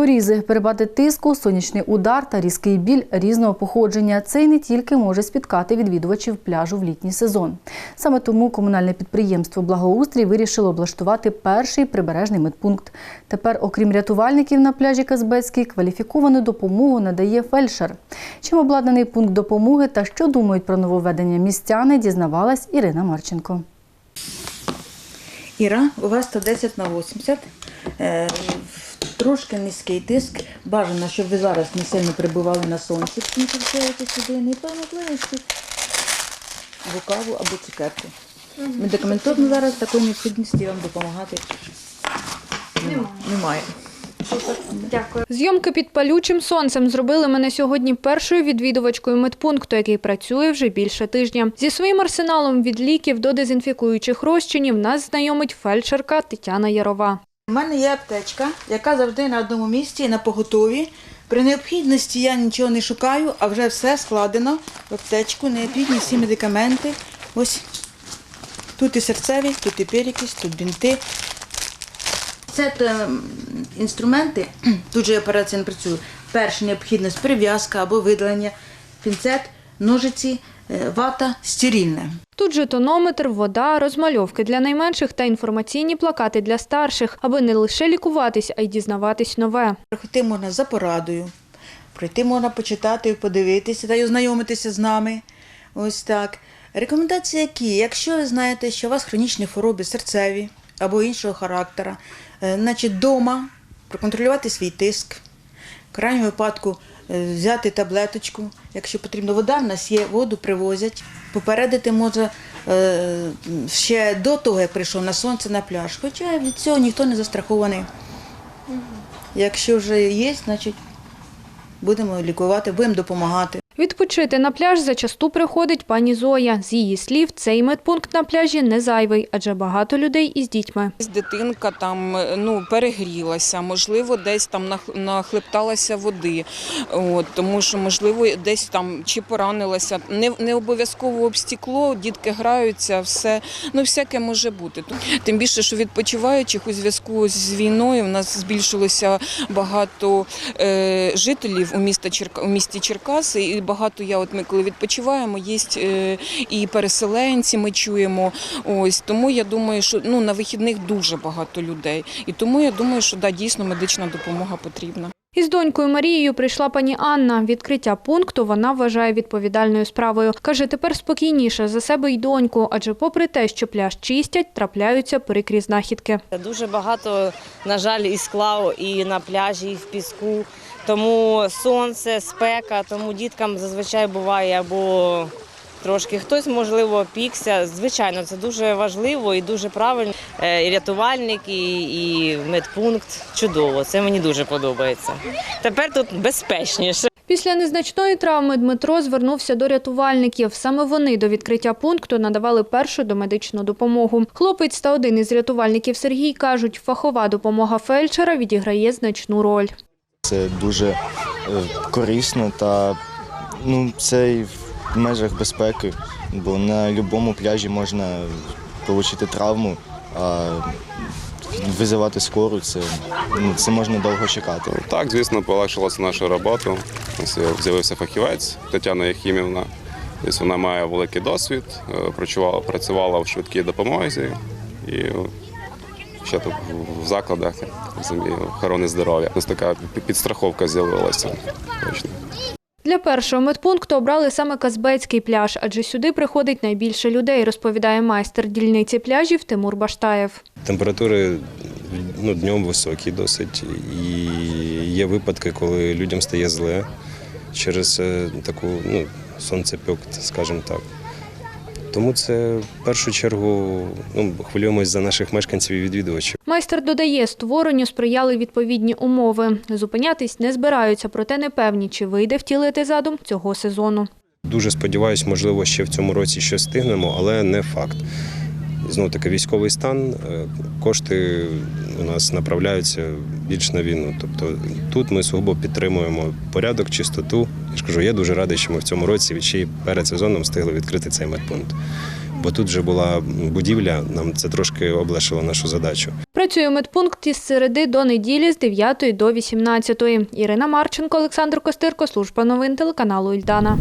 Порізи, перепади тиску, сонячний удар та різкий біль різного походження. Це й не тільки може спіткати відвідувачів пляжу в літній сезон. Саме тому комунальне підприємство Благоустрій вирішило облаштувати перший прибережний медпункт. Тепер, окрім рятувальників на пляжі Казбецький, кваліфіковану допомогу надає фельдшер. Чим обладнаний пункт допомоги та що думають про нововведення містяни, дізнавалась Ірина Марченко. Іра, у вас 110 на 80. Трошки низький тиск. Бажано, щоб ви зараз не сильно перебували на сонці, тому що вчаєте сюди не по можливості або каву, або цукерку. Медикаментозно зараз такої необхідності вам допомагати немає. немає. Зйомки під палючим сонцем зробили мене сьогодні першою відвідувачкою медпункту, який працює вже більше тижня. Зі своїм арсеналом від ліків до дезінфікуючих розчинів нас знайомить фельдшерка Тетяна Ярова. У мене є аптечка, яка завжди на одному місці на поготові. При необхідності я нічого не шукаю, а вже все складено в аптечку, необхідні всі медикаменти. Ось тут і серцеві, тут і перекись, тут бінти. Це те, м, інструменти, тут же я операція не працюю. Перша необхідність прив'язка або видалення, пінцет, ножиці, е, вата, стерильне. Тут же тонометр, вода, розмальовки для найменших та інформаційні плакати для старших, аби не лише лікуватись, а й дізнаватись нове. Пройти можна за порадою, пройти можна почитати, подивитися та й ознайомитися з нами. Ось так. Рекомендації які? Якщо ви знаєте, що у вас хронічні хвороби серцеві або іншого характера, е, значить вдома проконтролювати свій тиск. В крайньому випадку е, взяти таблеточку, якщо потрібно вода, в нас є, воду привозять. Попередити може ще до того, як прийшов на сонце на пляж. Хоча від цього ніхто не застрахований. Якщо вже є, значить будемо лікувати, будемо допомагати. Відпочити на пляж зачасту приходить пані Зоя. З її слів, цей медпункт на пляжі не зайвий, адже багато людей із дітьми. Дитинка там ну перегрілася, можливо, десь там нах- нахлепталася води, от, тому що можливо десь там чи поранилася. Не, не обов'язково об стекло, дітки граються, все ну всяке може бути. Тим більше, що відпочиваючих у зв'язку з війною, у нас збільшилося багато е, жителів у міста Черка у місті Черкаси, багато я, от ми коли відпочиваємо, є е, і переселенці. Ми чуємо. Ось тому я думаю, що ну на вихідних дуже багато людей, і тому я думаю, що да, дійсно медична допомога потрібна. Із донькою Марією прийшла пані Анна. Відкриття пункту вона вважає відповідальною справою. Каже, тепер спокійніше за себе й доньку, адже попри те, що пляж чистять, трапляються прикрі знахідки. Дуже багато, на жаль, і скла і на пляжі, і в піску. Тому сонце, спека, тому діткам зазвичай буває або трошки хтось, можливо, пікся. Звичайно, це дуже важливо і дуже правильно. Е, І рятувальник, і, і медпункт чудово. Це мені дуже подобається. Тепер тут безпечніше. Після незначної травми Дмитро звернувся до рятувальників. Саме вони до відкриття пункту надавали першу домедичну допомогу. Хлопець та один із рятувальників Сергій кажуть, фахова допомога фельдшера відіграє значну роль. Це дуже е, корисно та ну, це в межах безпеки, бо на будь-якому пляжі можна отримати травму, а визивати скору це, ну, це можна довго чекати. Так, звісно, полегшилася наша робота. З'явився фахівець Тетяна Єхімівна. Тобто вона має великий досвід, е, працювала, в швидкій допомозі і ще тут в закладах охорони здоров'я. Ось така підстраховка з'явилася. Для першого медпункту обрали саме Казбецький пляж, адже сюди приходить найбільше людей, розповідає майстер дільниці пляжів Тимур Баштаєв. Температури ну, днем високі досить. І є випадки, коли людям стає зле через е, таку ну, сонцепюк, скажімо так. Тому це в першу чергу ну, хвилюємось за наших мешканців і відвідувачів. Майстер додає, створенню сприяли відповідні умови. Зупинятись не збираються, проте не певні, чи вийде втілити задум цього сезону. Дуже сподіваюся, можливо, ще в цьому році щось встигнемо, але не факт. Знову таки, військовий стан, е, кошти у нас направляються більш на війну. Тобто тут ми сугубо підтримуємо порядок, чистоту. Я ж кажу, я дуже радий, що ми в цьому році ще перед сезоном встигли відкрити цей медпункт. Бо тут вже була будівля, нам це трошки облегшило нашу задачу. Працює медпункт із середи до неділі з 9 до 18. Ірина Марченко, Олександр Костирко, служба новин телеканалу Ільдана.